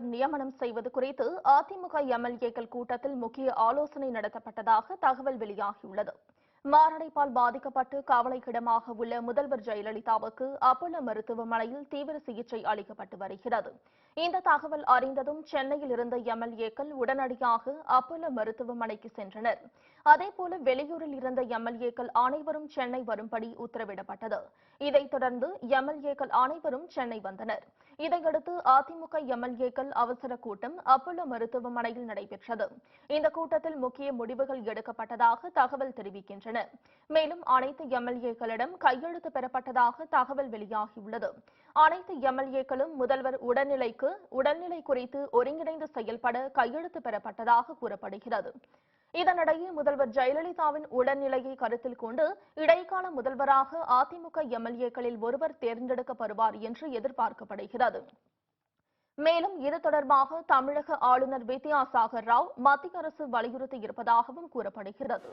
நியமனம் செய்வது குறித்து அதிமுக எம்எல்ஏக்கள் கூட்டத்தில் முக்கிய ஆலோசனை நடத்தப்பட்டதாக தகவல் வெளியாகியுள்ளது. மாரடைப்பால் பாதிக்கப்பட்டு கவலைக்கிடமாக உள்ள முதல்வர் ஜெயலலிதாவுக்கு அப்பல்லோ மருத்துவமனையில் தீவிர சிகிச்சை அளிக்கப்பட்டு வருகிறது. இந்த தகவல் அறிந்ததும் சென்னையில் இருந்த எம்எல்ஏக்கள் உடனடியாக அப்பல்லோ மருத்துவமனைக்கு சென்றனர். அதேபோல வெளியூரில் இருந்த எம்எல்ஏக்கள் அனைவரும் சென்னை வரும்படி உத்தரவிடப்பட்டது. இதைத் தொடர்ந்து எம்எல்ஏக்கள் அனைவரும் சென்னை வந்தனர். இதையடுத்து அதிமுக எம்எல்ஏக்கள் அவசர கூட்டம் அப்போலோ மருத்துவமனையில் நடைபெற்றது. இந்த கூட்டத்தில் முக்கிய முடிவுகள் எடுக்கப்பட்டதாக தகவல் தெரிவிக்கின்றன. மேலும் அனைத்து எம்எல்ஏக்களிடம் கையெழுத்து பெறப்பட்டதாக தகவல் வெளியாகியுள்ளது. அனைத்து எம்எல்ஏக்களும் முதல்வர் உடல்நிலைக்கு உடல்நிலை குறித்து ஒருங்கிணைந்து செயல்பட கையெழுத்து பெறப்பட்டதாக கூறப்படுகிறது. இதனிடையே முதல்வர் ஜெயலலிதாவின் உடல்நிலையை கருத்தில் கொண்டு இடைக்கால முதல்வராக அதிமுக எம்எல்ஏக்களில் ஒருவர் தேர்ந்தெடுக்கப்படுவார் என்று எதிர்பார்க்கப்படுகிறது. மேலும் இது தொடர்பாக தமிழக ஆளுநர் வித்யாசாகர் ராவ் மத்திய அரசு வலியுறுத்தி இருப்பதாகவும் கூறப்படுகிறது.